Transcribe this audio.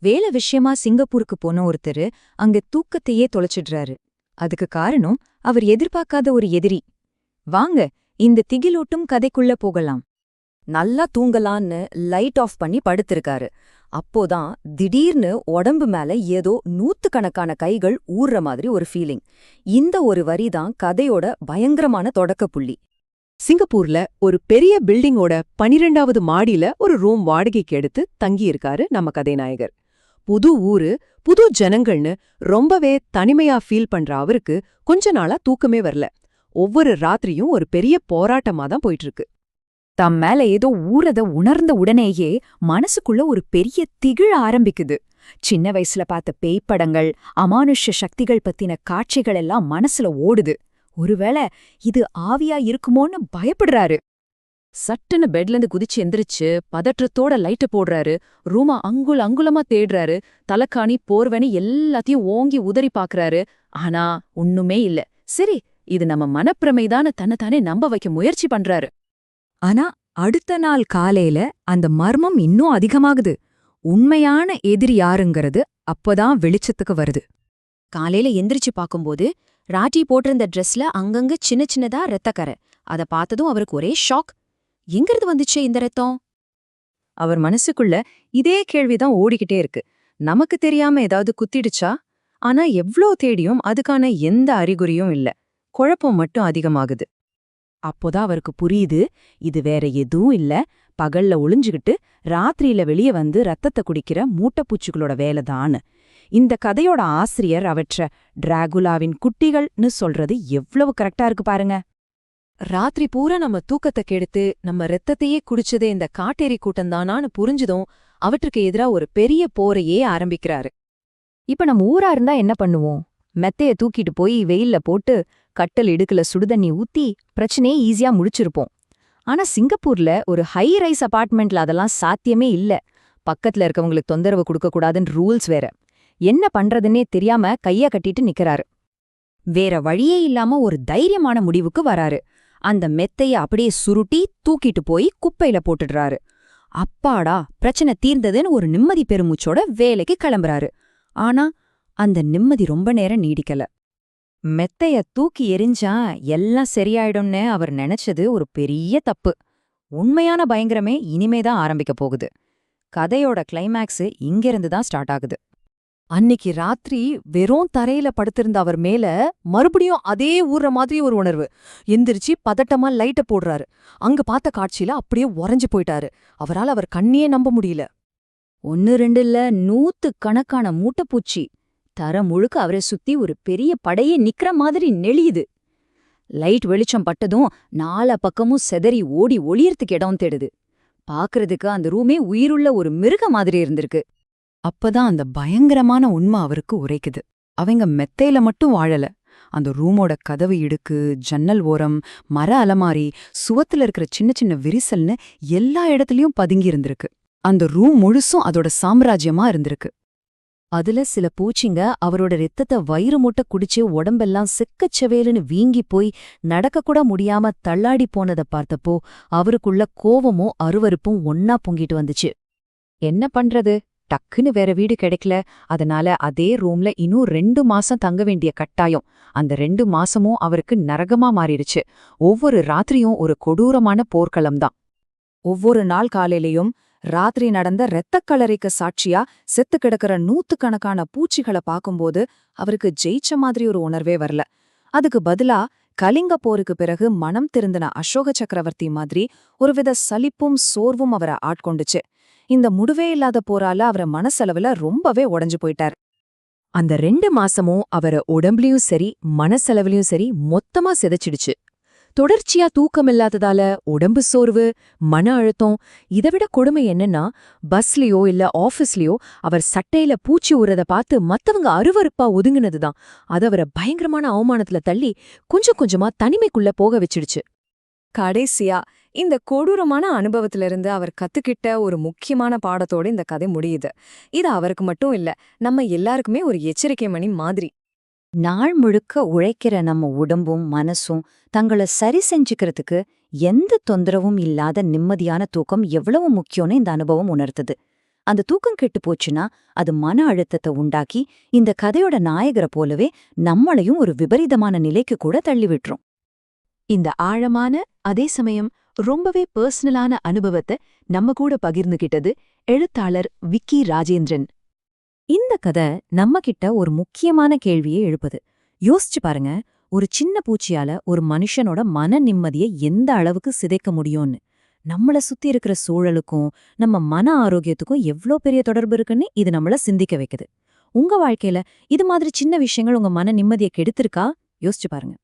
வேலை விஷயமா சிங்கப்பூருக்கு போன ஒருத்தரு அங்க தூக்கத்தையே தொலைச்சிடுறாரு. அதுக்கு காரணம் அவர் எதிர்பார்க்காத ஒரு எதிரி. வாங்க இந்த திகிலோட்டும் கதைக்குள்ள போகலாம். நல்லா தூங்கலான்னு லைட் ஆஃப் பண்ணி படுத்திருக்காரு. அப்போதான் திடீர்னு உடம்பு மேல ஏதோ நூத்துக்கணக்கான கைகள் ஊர்ற மாதிரி ஒரு ஃபீலிங் இந்த ஒரு வரி தான் கதையோட பயங்கரமான தொடக்க புள்ளி. சிங்கப்பூர்ல ஒரு பெரிய பில்டிங்கோட பனிரெண்டாவது மாடியில ஒரு ரூம் வாடகைக்கு எடுத்து தங்கியிருக்காரு நம்ம கதைநாயகர். புது ஊரு புது ஜனங்கள்னு ரொம்பவே தனிமையா ஃபீல் பண்ற அவருக்கு கொஞ்ச நாளா தூக்கமே வரல. ஒவ்வொரு ராத்திரியும் ஒரு பெரிய போராட்டமா தான் போயிட்டு இருக்கு தம் மேல ஏதோ ஊறத உணர்ந்த உடனேயே மனசுக்குள்ள ஒரு பெரிய திகிழ ஆரம்பிக்குது. சின்ன வயசுல பார்த்த பேய்ப்படங்கள் அமானுஷ்ய சக்திகள் பத்தின காட்சிகள் எல்லாம் மனசுல ஓடுது. ஒருவேளை இது ஆவியா இருக்குமோன்னு பயப்படுறாரு. சட்டுன்னு பெட்ல இருந்து குதிச்சு எந்திரிச்சு பதற்றத்தோட லைட்ட போடுறாரு. ரூமா அங்குல அங்குலமா தேடுறாரு. தலக்காணி போர்வனி எல்லாத்தையும் ஓங்கி உதறி பாக்குறாரு. ஆனா ஒண்ணுமே இல்ல. சரி இது நம்ம மனப்பிரமைதான தன்னைத்தானே நம்ப வைக்க முயற்சி பண்றாரு. ஆனா அடுத்த நாள் காலையில அந்த மர்மம் இன்னும் அதிகமாகுது. உண்மையான எதிரி யாருங்கிறது அப்பதான் வெளிச்சத்துக்கு வருது. காலையில எந்திரிச்சு பாக்கும்போது ராட்டி போட்டிருந்த ட்ரெஸ்ல அங்கங்க சின்ன சின்னதா ரத்தக்கரை. அத பார்த்ததும் அவருக்கு ஒரே ஷாக். எங்கிருந்து வந்துச்சு இந்த ரத்தம்? அவர் மனசுக்குள்ள இதே கேள்விதான் ஓடிக்கிட்டே இருக்கு. நமக்கு தெரியாம ஏதாவது குத்திடுச்சா? ஆனா எவ்ளோ தேடியும் அதுக்கான எந்த அறிகுறியும் இல்ல. குழப்பம் மட்டும் அதிகமாகுது. அப்போதான் அவருக்கு புரியுது இது வேற எதுவும் இல்ல. பகல்ல ஒளிஞ்சுகிட்டு ராத்திரியில வெளியே வந்து ரத்தத்தை குடிக்கிற மூட்டைப்பூச்சிகளோட வேலைதான்னு. இந்த கதையோட ஆசிரியர் அவற்ற டிராகுலாவின் குட்டிகள்னு சொல்றது எவ்வளவு கரெக்டா இருக்கு பாருங்க. ராத்திரி பூரா நம்ம தூக்கத்தை கெடுத்து நம்ம ரத்தத்தையே குடிச்சதே இந்த காட்டேரி கூட்டம்தானான்னு புரிஞ்சதும் அவற்றுக்கு எதிரா ஒரு பெரிய போரையே ஆரம்பிக்கிறாரு. இப்ப நம்ம ஊரா இருந்தா என்ன பண்ணுவோம்? மெத்தைய தூக்கிட்டு போய் வெயில்ல போட்டு கட்டல் இடுக்குல சுடுதண்ணி ஊத்தி பிரச்சனையே ஈஸியா முடிச்சிருப்போம். ஆனா சிங்கப்பூர்ல ஒரு ஹை ரைஸ் அபார்ட்மெண்ட்ல அதெல்லாம் சாத்தியமே இல்ல. பக்கத்துல இருக்கவங்களுக்கு தொந்தரவு கொடுக்கக்கூடாதுன்னு ரூல்ஸ் வேற. என்ன பண்றதுன்னே தெரியாம கைய கட்டிட்டு நிக்கறாரு. வேற வழியே இல்லாம ஒரு தைரியமான முடிவுக்கு வராரு. அந்த மெத்தைய அப்படியே சுருட்டி தூக்கிட்டு போய் குப்பையில போட்டுடுறாரு. அப்பாடா பிரச்சனை தீர்ந்ததுன்னு ஒரு நிம்மதி பெருமூச்சோட வேலைக்கு கிளம்புறாரு. ஆனா அந்த நிம்மதி ரொம்ப நேரம் நீடிக்கல. மெத்தைய தூக்கி எரிஞ்சா எல்லாம் சரியாயிடும்னு அவர் நினைச்சது ஒரு பெரிய தப்பு. உண்மையான பயங்கரமே இனிமேதான் ஆரம்பிக்க போகுது. கதையோட கிளைமேக்ஸ் இங்கிருந்து தான் ஸ்டார்ட் ஆகுது. அன்னிக்கு ராத்திரி வெறும் தரையில படுத்திருந்த அவர் மேல மறுபடியும் அதே ஊர்ற மாதிரி ஒரு உணர்வு. எந்திரிச்சு பதட்டமா லைட்ட போடுறாரு. அங்க பார்த்த காட்சியில அப்படியே உறைஞ்சு போயிட்டாரு. அவரால் அவர் கண்ணியே நம்ப முடியல. ஒன்னு ரெண்டு இல்ல நூத்து கணக்கான மூட்டைப்பூச்சி. தர முழுக்க அவரை சுத்தி ஒரு பெரிய படையே நிக்கிற மாதிரி நெளியுது. லைட் வெளிச்சம் பட்டதும் நாலா பக்கமும் செதறி ஓடி ஒளியறதுக்கு இடம் தேடுது. பாக்குறதுக்கு அந்த ரூமே உயிருள்ள ஒரு மிருக மாதிரி இருந்திருக்கு. அப்பதான் அந்த பயங்கரமான உண்மை அவருக்கு உரைக்குது. அவங்க மெத்தையில மட்டும் வாழல. அந்த ரூமோட கதவு இடுக்கு ஜன்னல் ஓரம் மர அலமாரி சுவத்துல இருக்கிற சின்ன சின்ன விரிசல்னு எல்லா இடத்துலயும் பதுங்கி இருந்திருக்கு. அந்த ரூம் முழுசும் அதோட சாம்ராஜ்யமா இருந்திருக்கு. அதுல சில பூச்சிங்க அவரோட ரத்தத்தை வயிறு மூட்டை குடிச்சு உடம்பெல்லாம் செக்கச்சவேலுன்னு வீங்கி போய் நடக்கக்கூட முடியாம தள்ளாடி போனத பார்த்தப்போ அவருக்குள்ள கோவமும் அருவருப்பும் ஒன்னா பொங்கிட்டு வந்துச்சு. என்ன பண்றது? டக்குன்னு வேற வீடு கிடைக்கல. அதனால அதே ரூம்ல இன்னும் ரெண்டு மாசம் தங்க வேண்டிய கட்டாயம். அந்த ரெண்டு மாசமும் அவருக்கு நரகமா மாறிடுச்சு. ஒவ்வொரு ராத்திரியும் ஒரு கொடூரமான போர்க்களம் தான். ஒவ்வொரு நாள் காலையிலையும் ராத்திரி நடந்த இரத்தக்கலரைக்கு சாட்சியா செத்து கிடக்கிற நூத்துக்கணக்கான பூச்சிகளை பார்க்கும்போது அவருக்கு ஜெயிச்ச மாதிரி ஒரு உணர்வே வரல. அதுக்கு பதிலா கலிங்க போருக்கு பிறகு மனம் திருந்தின அசோக சக்கரவர்த்தி மாதிரி ஒருவித சலிப்பும் சோர்வும் அவரை ஆட்கொண்டுச்சு. இந்த முடிவே இல்லாத போரால அவர மனசளவுல ரொம்பவே உடஞ்சு போயிட்டார். அந்த ரெண்டு மாசமும் அவர உடம்புலயும் சரி மனசெலவுலயும் சரி மொத்தமா சிதைச்சிடுச்சு. தொடர்ச்சியா தூக்கமில்லாததால உடம்பு சோர்வு மன அழுத்தம் இதைவிட கொடுமை என்னன்னா பஸ்லயோ இல்ல ஆபீஸ்லயோ அவர் சட்டையில பூச்சி உறத பார்த்து மத்தவங்க அருவருப்பா ஒதுங்கினதுதான். அது அவரை பயங்கரமான அவமானத்துல தள்ளி கொஞ்சம் கொஞ்சமா தனிமைக்குள்ள போக வச்சிடுச்சு. கடைசியா இந்த கொடூரமான அனுபவத்திலிருந்து அவர் கத்துக்கிட்ட ஒரு முக்கியமான பாடத்தோட இந்த கதை முடியுது. இது அவருக்கு மட்டும் இல்ல நம்ம எல்லாருக்குமே ஒரு எச்சரிக்கை மணி மாதிரி. நாள் முழுக்க உழைக்கிற நம்ம உடம்பும் மனசும் தங்கள சரி செஞ்சுக்கிறதுக்கு எந்த தொந்தரவும் இல்லாத நிம்மதியான தூக்கம் எவ்வளவு முக்கியம்னு இந்த அனுபவம் உணர்த்துது. அந்த தூக்கம் கெட்டு போச்சுன்னா அது மன அழுத்தத்தை உண்டாக்கி இந்த கதையோட நாயகரை போலவே நம்மளையும் ஒரு விபரீதமான நிலைக்கு கூட தள்ளி விட்டுரும். இந்த ஆழமான அதே சமயம் ரொம்பவே பர்சனலான அனுபவத்தை நம்ம கூட பகிர்ந்துகிட்டது எழுத்தாளர் விக்கி ராஜேந்திரன். இந்த கதை நம்ம கிட்ட ஒரு முக்கியமான கேள்வியை எழுப்புது. யோசிச்சு பாருங்க ஒரு சின்ன பூச்சியால ஒரு மனுஷனோட மன நிம்மதியை எந்த அளவுக்கு சிதைக்க முடியும்னு. நம்மள சுத்தி இருக்கிற சூழலுக்கும் நம்ம மன ஆரோக்கியத்துக்கும் எவ்ளோ பெரிய தொடர்பு இருக்குன்னு இது நம்மள சிந்திக்க வைக்குது. உங்க வாழ்க்கையில இது மாதிரி சின்ன விஷயங்கள் உங்க மன நிம்மதியை கெடுத்திருக்கா? யோசிச்சு பாருங்க.